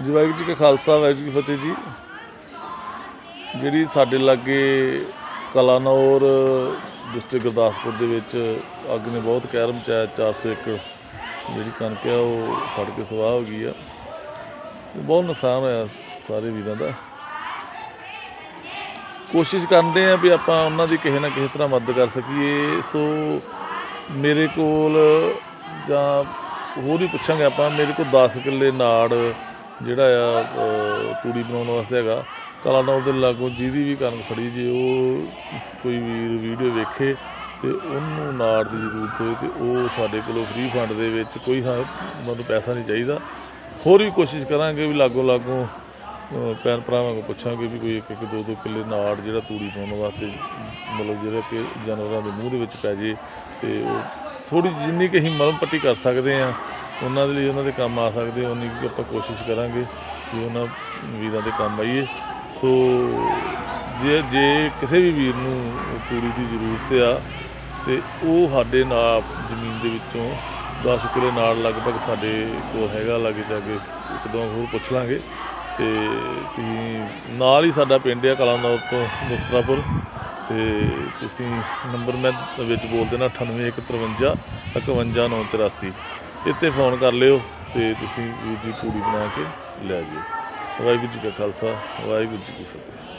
ਜੀ ਵਾਹਿਗੁਰੂ ਜੀ ਕਾ ਖਾਲਸਾ, ਵਾਹਿਗੁਰੂ ਜੀ ਕੀ ਫਤਿਹ ਜੀ। ਜਿਹੜੀ ਸਾਡੇ ਲਾਗੇ ਕਲਾਨੌਰ ਡਿਸਟ੍ਰਿਕਟ ਗੁਰਦਾਸਪੁਰ ਦੇ ਵਿੱਚ ਅੱਗ ਨੇ ਬਹੁਤ ਕਹਿਰ ਮਚਾਇਆ 400 ਏਕੜ ਜਿਹੜੀ ਕਣਕ ਆ, ਉਹ ਸੜ ਕੇ ਸਵਾਹ ਹੋ ਗਈ ਆ। ਬਹੁਤ ਨੁਕਸਾਨ ਹੋਇਆ ਸਾਰੇ ਵੀਰਾਂ ਦਾ। ਕੋਸ਼ਿਸ਼ ਕਰਦੇ ਆ ਵੀ ਆਪਾਂ ਉਹਨਾਂ ਦੀ ਕਿਸੇ ਨਾ ਕਿਸੇ ਤਰ੍ਹਾਂ ਮਦਦ ਕਰ ਸਕੀਏ। ਸੋ ਮੇਰੇ ਕੋਲ ਜਾਂ ਹੋਰ ਵੀ ਪੁੱਛਾਂਗੇ ਆਪਾਂ, ਮੇਰੇ ਕੋਲ 10 ਕਿੱਲੇ ਨਾੜ ਜਿਹੜਾ ਆ ਤੂੜੀ ਬਣਾਉਣ ਵਾਸਤੇ ਹੈਗਾ ਕਲਾਨੌਰ ਦੇ ਲਾਗੋਂ ਜਿਹਦੀ ਵੀ ਕਣਕ ਸੜੀ ਜੇ ਉਹ ਕੋਈ ਵੀਰ ਵੀਡੀਓ ਵੇਖੇ ਤੇ ਉਹਨੂੰ ਨਾੜ ਦੀ ਜ਼ਰੂਰਤ ਹੋਏ ਤੇ ਉਹ ਸਾਡੇ ਕੋਲੋਂ ਫ੍ਰੀ ਫੰਡ ਦੇ ਵਿੱਚ ਕੋਈ ਸਾਨੂੰ ਮਤਲਬ ਪੈਸਾ ਨਹੀਂ ਚਾਹੀਦਾ। ਹੋਰ ਵੀ ਕੋਸ਼ਿਸ਼ ਕਰਾਂਗੇ ਵੀ ਲਾਗੋਂ ਲਾਗੋਂ ਅ, ਭੈਣ ਭਰਾਵਾਂ ਕੋਲ ਪੁੱਛਾਂਗੇ ਵੀ ਕੋਈ ਇੱਕ ਇੱਕ ਦੋ ਦੋ ਕਿੱਲੇ ਨਾੜ ਜਿਹੜਾ ਤੂੜੀ ਪਾਉਣ ਵਾਸਤੇ ਮਤਲਬ ਜਿਹੜਾ ਕਿ ਜਾਨਵਰਾਂ ਦੇ ਮੂੰਹ ਦੇ ਵਿੱਚ ਪੈ ਜੇ ਤੇ ਉਹ ਥੋੜੀ ਜਿੰਨੀ ਕਿ ਅਸੀਂ ਮਲਮ ਪੱਟੀ ਕਰ ਸਕਦੇ ਆ ਉਹਨਾਂ ਦੇ ਲਈ ਉਹਨਾਂ ਦੇ ਕੰਮ ਆ ਸਕਦੇ ਉਨੀ ਕੁ ਆਪਾਂ ਕੋਸ਼ਿਸ਼ ਕਰਾਂਗੇ ਕਿ ਉਹਨਾਂ ਵੀਰਾਂ ਦੇ ਕੰਮ ਆਈਏ। ਸੋ ਜੇ ਜੇ ਕਿਸੇ ਵੀ ਵੀਰ ਨੂੰ ਤੂੜੀ ਦੀ ਜ਼ਰੂਰਤ ਆ, ਤੇ ਉਹ ਸਾਡੇ ਨਾਲ ਜ਼ਮੀਨ ਦੇ ਵਿੱਚੋਂ 10 ਕਿੱਲੇ ਨਾਲ ਲਗਭਗ ਸਾਡੇ ਕੋਲ ਹੈਗਾ, ਲਾਗੇ ਜਾਗੇ ਇੱਕ ਦੋ ਹੋਰ ਪੁੱਛ ਲਾਂਗੇ। ਤੇ ਤੁਸੀਂ ਨਾਲ ਹੀ ਸਾਡਾ ਪਿੰਡ ਆ ਕਲਾਨੌਰ ਤੋਂ ਮੁਸਤਰਾਪੁਰ ਤੇ ਤੁਸੀਂ ਨੰਬਰ ਮੈਂ ਵਿੱਚ ਬੋਲ ਦੇਣਾ 9853 51984 ਇੱਥੇ ਫੋਨ ਕਰ ਲਿਓ ਤੇ ਤੁਸੀਂ ਵੀਰ ਜੀ ਤੂੜੀ ਬਣਾ ਕੇ ਲੈ ਜਿਓ। ਵਾਹਿਗੁਰੂ ਜੀ ਕਾ ਖਾਲਸਾ, ਵਾਹਿਗੁਰੂ ਜੀ ਕੀ ਫਤਿਹ।